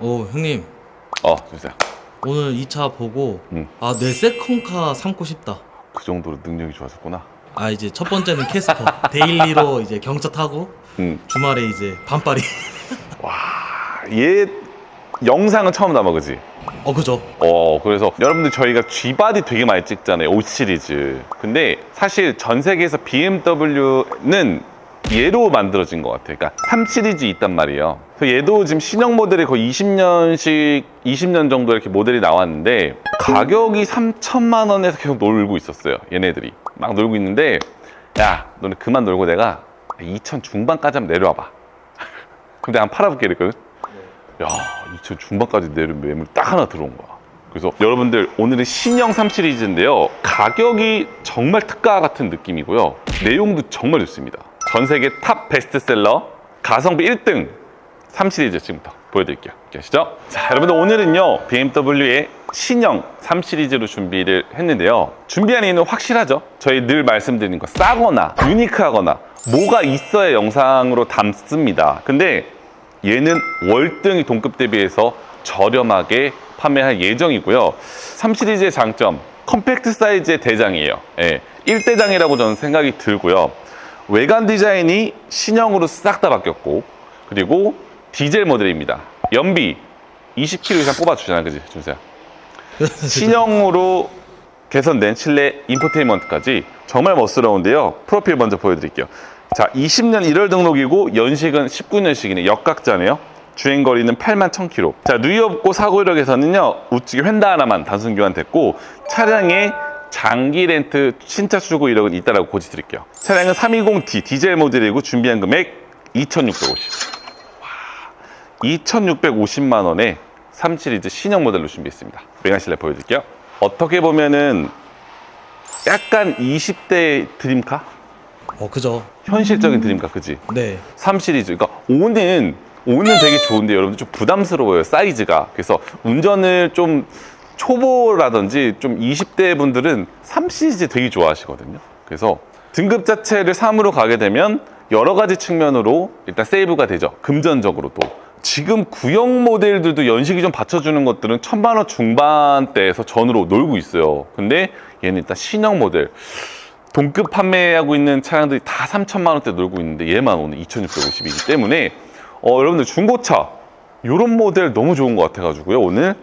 오 형님 어, 주세요. 오늘 2차 보고 음. 아 내 세컨카 삼고 싶다 그 정도로 능력이 좋았었구나. 아 이제 첫 번째는 캐스퍼 데일리로 이제 경차 타고 음. 주말에 이제 반팔이 얘 영상은 처음 남아, 그지? 어 그죠 어, 그래서 여러분들 저희가 G바디 되게 많이 찍잖아요. 5 시리즈. 근데 사실 전 세계에서 BMW는 얘로 만들어진 것 같아요. 그러니까 3 시리즈 있단 말이에요. 얘도 지금 신형 모델이 거의 20년씩, 20년 정도 이렇게 모델이 나왔는데 가격이 3천만 원에서 계속 놀고 있었어요. 얘네들이. 막 놀고 있는데 야, 너네 그만 놀고 내가 2천 중반까지 한번 내려와봐. 내가 한번 팔아볼게 이랬거든. 야, 2천 중반까지 내린 매물 딱 하나 들어온 거야. 그래서 여러분들 오늘은 신형 3 시리즈인데요. 가격이 정말 특가 같은 느낌이고요. 내용도 정말 좋습니다. 전 세계 탑 베스트셀러 가성비 1등 3 시리즈 지금부터 보여드릴게요. 계시죠? 자, 여러분들 오늘은요 BMW의 신형 3 시리즈로 준비를 했는데요. 준비한 이유는 확실하죠. 저희 늘 말씀드리는 거 싸거나 유니크하거나 뭐가 있어야 영상으로 담습니다. 근데 얘는 월등히 동급 대비해서 저렴하게 판매할 예정이고요. 3 시리즈의 장점, 컴팩트 사이즈의 대장이에요. 예, 1대장이라고 저는 생각이 들고요. 외관 디자인이 신형으로 싹 다 바뀌었고, 그리고 디젤 모델입니다. 연비 20km 이상 뽑아주잖아, 그지, 준수야? 신형으로 개선된 실내 인포테인먼트까지 정말 멋스러운데요. 프로필 먼저 보여드릴게요. 자, 20년 1월 등록이고 연식은 19년식이네. 역각자네요. 주행 거리는 8만 1000km. 자, 누이 없고 사고 이력에서는요. 우측에 휀다 하나만 단순 교환됐고 차량에 장기 렌트 신차 출고 이력은 있다라고 고지 드릴게요. 차량은 320D 디젤 모델이고 준비한 금액 2,650. 2,650만 원에 3 시리즈 신형 모델로 준비했습니다. 외관 실내 보여드릴게요. 어떻게 보면은 약간 20대 드림카? 어 그죠 현실적인 드림카, 그지? 네 3 시리즈. 그러니까 5는 5는 되게 좋은데 여러분들 좀 부담스러워요 사이즈가. 그래서 운전을 좀 초보라든지 좀 20대 분들은 3 시리즈 되게 좋아하시거든요. 그래서 등급 자체를 3으로 가게 되면 여러 가지 측면으로 일단 세이브가 되죠. 금전적으로도. 지금 구형 모델들도 연식이 좀 받쳐주는 것들은 천만 원 중반대에서 전으로 놀고 있어요. 근데 얘는 일단 신형 모델. 동급 판매하고 있는 차량들이 다 3천만 원대 놀고 있는데 얘만 오늘 2,650이기 때문에 어, 여러분들 중고차 이런 모델 너무 좋은 것 같아가지고요 오늘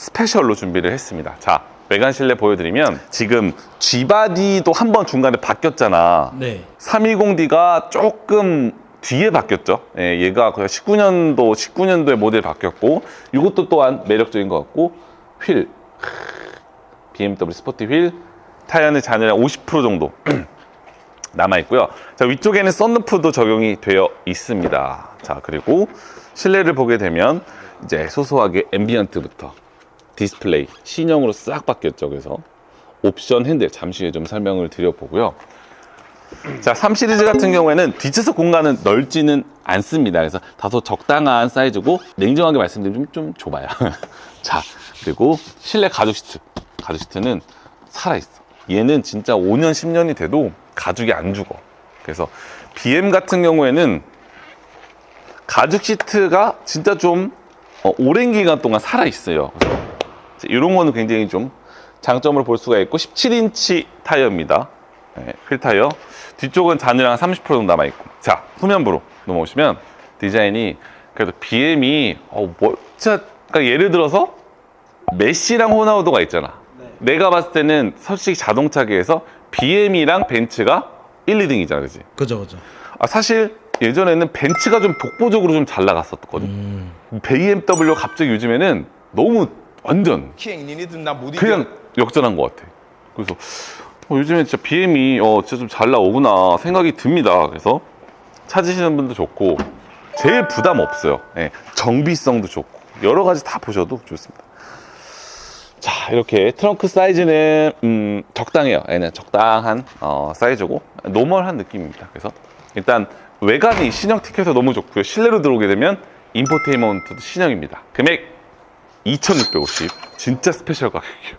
스페셜로 준비를 했습니다. 자 외관 실내 보여드리면 지금 G바디도 한 번 중간에 바뀌었잖아. 네. 320D가 조금 뒤에 바뀌었죠. 예, 얘가 거의 19년도 19년도에 모델 바뀌었고 이것도 또한 매력적인 것 같고 휠 BMW 스포티 휠 타이어는 잔여량 50% 정도 남아 있고요. 자 위쪽에는 썬루프도 적용이 되어 있습니다. 자 그리고 실내를 보게 되면 이제 소소하게 앰비언트부터 디스플레이 신형으로 싹 바뀌었죠. 그래서 옵션 핸들 잠시 후에 좀 설명을 드려보고요. 자, 3 시리즈 같은 경우에는 뒷좌석 공간은 넓지는 않습니다. 그래서 다소 적당한 사이즈고 냉정하게 말씀드리면 좀, 좀 좁아요. 자, 그리고 실내 가죽 시트. 가죽 시트는 살아있어. 얘는 진짜 5년, 10년이 돼도 가죽이 안 죽어. 그래서 BM 같은 경우에는 가죽 시트가 진짜 좀 어, 오랜 기간 동안 살아있어요. 이런 거는 굉장히 좀 장점을 볼 수가 있고 17인치 타이어입니다. 네, 휠 타이어. 뒤쪽은 잔여량 30% 정도 남아 있고. 자, 후면부로 넘어오시면 디자인이 그래도 BM이, 어, 뭐, 진짜, 그러니까 예를 들어서 메시랑 호나우도가 있잖아. 내가 봤을 때는 솔직히 자동차계에서 BM이랑 벤츠가 1, 2등이잖아, 그지? 그죠 그죠 아, 사실 예전에는 벤츠가 좀 독보적으로 좀 잘 나갔었거든. 음 BMW가 갑자기 요즘에는 너무 완전 그냥 역전한 것 같아. 그래서 어, 요즘에 진짜 BM이 어, 진짜 좀 잘 나오구나 생각이 듭니다. 그래서 찾으시는 분도 좋고 제일 부담 없어요. 예, 정비성도 좋고 여러 가지 다 보셔도 좋습니다. 자 이렇게 트렁크 사이즈는 음, 적당해요. 얘는 적당한 어, 사이즈고 노멀한 느낌입니다. 그래서 일단 외관이 신형 티켓에서 너무 좋고요. 실내로 들어오게 되면 인포테인먼트도 신형입니다. 금액 2,650 진짜 스페셜 가격이에요.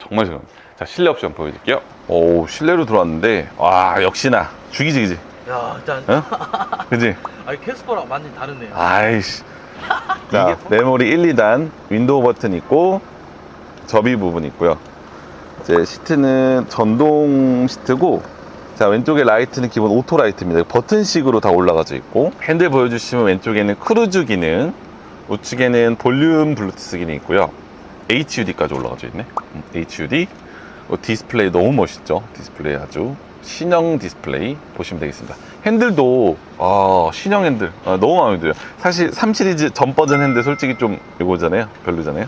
정말 좋아요. 자 실내 옵션 보여드릴게요. 오 실내로 들어왔는데 와 역시나 죽이지 그지? 야 일단 어? 그지? 아니 캐스퍼랑 완전 다르네요 아이씨 자, 메모리 1, 2단, 윈도우 버튼 있고, 접이 부분 있고요. 이제 시트는 전동 시트고, 자, 왼쪽에 라이트는 기본 오토 라이트입니다. 버튼식으로 다 올라가져 있고, 핸들 보여주시면 왼쪽에는 크루즈 기능, 우측에는 볼륨 블루투스 기능이 있고요. HUD까지 올라가져 있네. 음, HUD. 어, 디스플레이 너무 멋있죠. 디스플레이 아주 신형 디스플레이 보시면 되겠습니다. 핸들도 아, 신형 핸들 아, 너무 마음에 들어요. 사실 3 시리즈 전 버전 핸들 솔직히 좀 이거잖아요. 별로잖아요.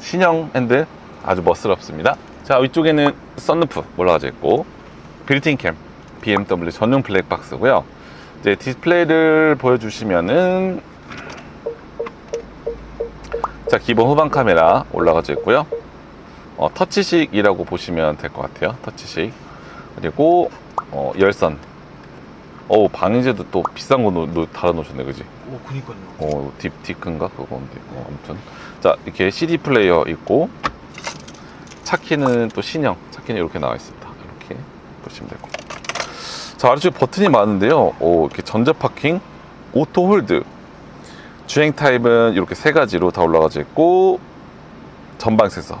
신형 핸들 아주 멋스럽습니다. 자 위쪽에는 썬루프 올라가져 있고 빌트인 캠 BMW 전용 블랙박스고요. 이제 디스플레이를 보여주시면은 자 기본 후방 카메라 올라가져 있고요. 어, 터치식이라고 보시면 될 것 같아요. 터치식. 그리고 어, 열선. 어 방해제도 또 비싼 거 달아놓으셨네, 그지? 오 그니까요. 어, 딥, 디크인가? 그건데. 어, 아무튼. 자, 이렇게 CD 플레이어 있고, 차키는 또 신형. 차키는 이렇게 나와 있습니다. 이렇게 보시면 되고. 자, 아래쪽에 버튼이 많은데요. 오, 이렇게 전자 파킹, 오토 홀드. 주행 타입은 이렇게 세 가지로 다 올라가져 있고, 전방 센서.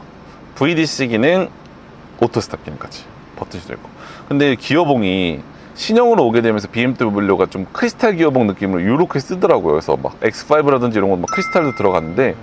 VDC 기능, 오토 스탑 기능까지. 버튼이 되고. 근데 기어봉이 신형으로 오게 되면서 BMW가 좀 크리스탈 기어봉 느낌으로 이렇게 쓰더라고요. 그래서 막 X5라든지 이런 건 막 크리스탈도 들어갔는데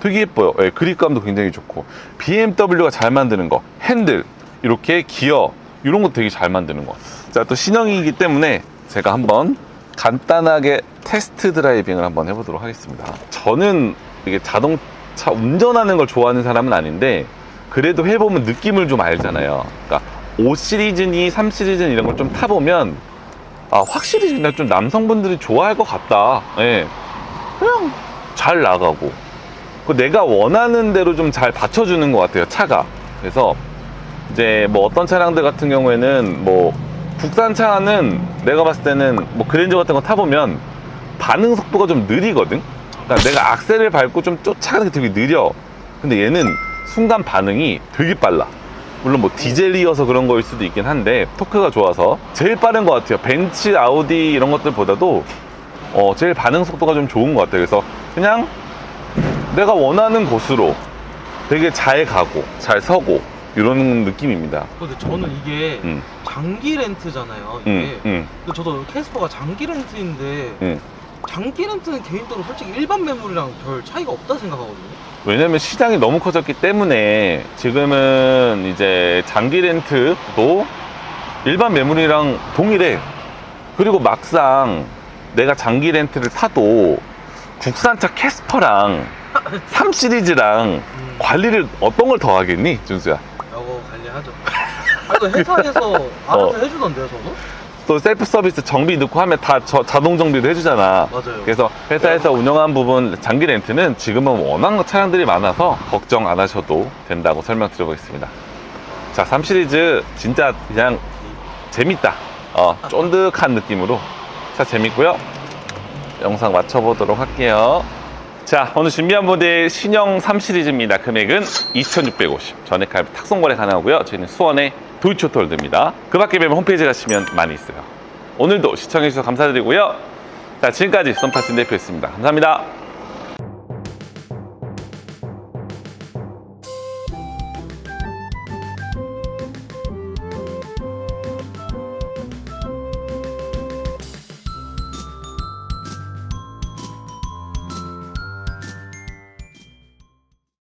되게 예뻐요. 예, 그립감도 굉장히 좋고 BMW가 잘 만드는 거 핸들 이렇게 기어 이런 거 되게 잘 만드는 것 같아요. 자또 신형이기 때문에 제가 한번 간단하게 테스트 드라이빙을 한번 해보도록 하겠습니다. 저는 이게 자동차 운전하는 걸 좋아하는 사람은 아닌데 그래도 해보면 느낌을 좀 알잖아요. 그러니까 5 시리즈니 3 시리즈니 이런 걸 좀 타보면 아 확실히 그냥 좀 남성분들이 좋아할 것 같다. 예. 그냥 잘 나가고 그 내가 원하는 대로 좀 잘 받쳐주는 것 같아요 차가. 그래서 이제 뭐 어떤 차량들 같은 경우에는 뭐 국산 차는 내가 봤을 때는 뭐 그랜저 같은 거 타보면 반응 속도가 좀 느리거든. 그러니까 내가 악셀을 밟고 좀 쫓아가는 게 되게 느려. 근데 얘는 순간 반응이 되게 빨라. 물론 뭐 디젤이어서 그런 거일 수도 있긴 한데 토크가 좋아서 제일 빠른 것 같아요. 벤츠, 아우디 이런 것들보다도 어, 제일 반응 속도가 좀 좋은 것 같아요. 그래서 그냥 내가 원하는 곳으로 되게 잘 가고 잘 서고 이런 느낌입니다. 근데 저는 이게 음, 장기 렌트잖아요. 이게. 음, 음, 근데 저도 캐스퍼가 장기 렌트인데 음. 장기 렌트는 개인적으로 솔직히 일반 매물이랑 별 차이가 없다 생각하거든요. 왜냐면 시장이 너무 커졌기 때문에 지금은 이제 장기 렌트도 일반 매물이랑 동일해. 그리고 막상 내가 장기 렌트를 타도 국산차 캐스퍼랑 3 시리즈랑 음, 관리를 어떤 걸 더 하겠니, 준수야? 관리하죠. 아, 또 회사에서 알아서 어. 해주던데요, 저도? 또 셀프 서비스 정비 넣고 하면 다 저- 자동 정비도 해주잖아. 맞아요. 그래서 회사에서 운영한 부분 장기 렌트는 지금은 워낙 차량들이 많아서 걱정 안 하셔도 된다고 설명드리고 있습니다. 자, 3 시리즈 진짜 그냥 재밌다. 어, 쫀득한 느낌으로 차 재밌고요. 영상 맞춰보도록 할게요. 자, 오늘 준비한 모델 신형 3 시리즈입니다. 금액은 2,650. 전액 할부 탁송거래 가능하고요. 저희는 수원의 도이초톨드입니다. 그 밖에 배면 홈페이지 가시면 많이 있어요. 오늘도 시청해주셔서 감사드리고요. 자, 지금까지 썸타신 대표였습니다. 감사합니다.